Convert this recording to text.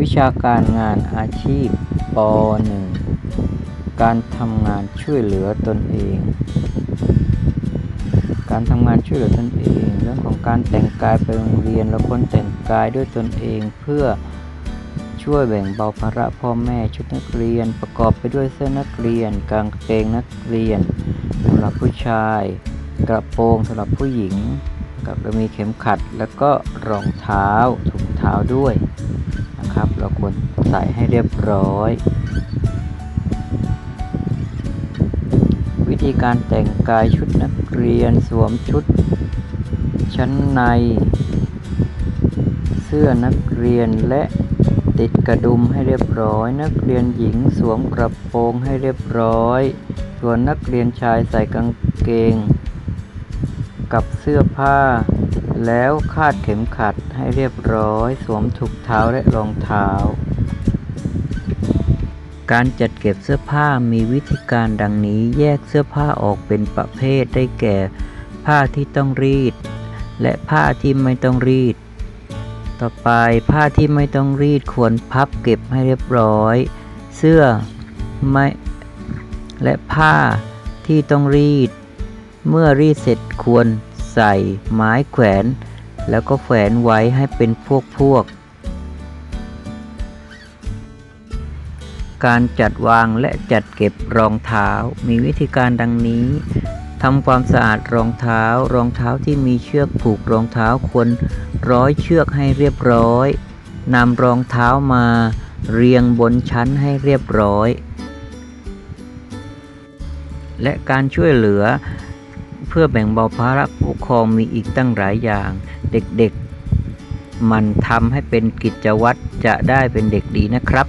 วิชาการงานอาชีพป .1 การทำงานช่วยเหลือตนเอง การทำงานช่วยเหลือตนเอง เรื่องของการแต่งกายไปโรงเรียนเราควรแต่งกายด้วยตนเองเพื่อช่วยแบ่งเบาภาระพ่อแม่ชุดนักเรียน ประกอบไปด้วยเสื้อนักเรียน กางเกงนักเรียนสำหรับผู้ชาย กระโปรงสำหรับผู้หญิง กับมีเข็มขัดแล้วก็รองเท้าถุงเท้าด้วย นะครับ เราควรใส่ให้เรียบร้อย วิธีการแต่งกายชุดนักเรียนสวมชุด ชั้นใน เสื้อนักเรียนและติดกระดุมให้เรียบร้อย นักเรียนหญิงสวมกระโปรงให้เรียบร้อย ส่วนนักเรียนชายใส่กางเกง กับเสื้อผ้า แล้วคาดเข็มขัดให้เรียบร้อย สวมถุกเท้าและรองเท้า การจัดเก็บเสื้อผ้ามีวิธีการดังนี้แยกเสื้อผ้าออกเป็นประเภทได้แก่ ผ้าที่ต้องรีด และผ้าที่ไม่ต้องรีด ต่อไปผ้าที่ไม่ต้องรีดควรพับเก็บให้เรียบร้อย เสื้อไม่และผ้าที่ต้องรีด เมื่อรีดเสร็จควร ใส่ไม้แขวน แล้วก็แขวนไว้ให้เป็นพวกพวก การจัดวางและจัดเก็บรองเท้ามีวิธีการดังนี้ทำความสะอาดรองเท้า รองเท้าที่มีเชือกผูกรองเท้าควรร้อยเชือกให้เรียบร้อยนำรองเท้ามาเรียงบนชั้นให้เรียบร้อย และการช่วยเหลือ เพื่อแบ่งเบาภาระผู้ปกครองมีอีกตั้งหลายอย่าง เด็กๆ มันทำให้เป็นกิจวัตรจะได้เป็นเด็กดีนะครับ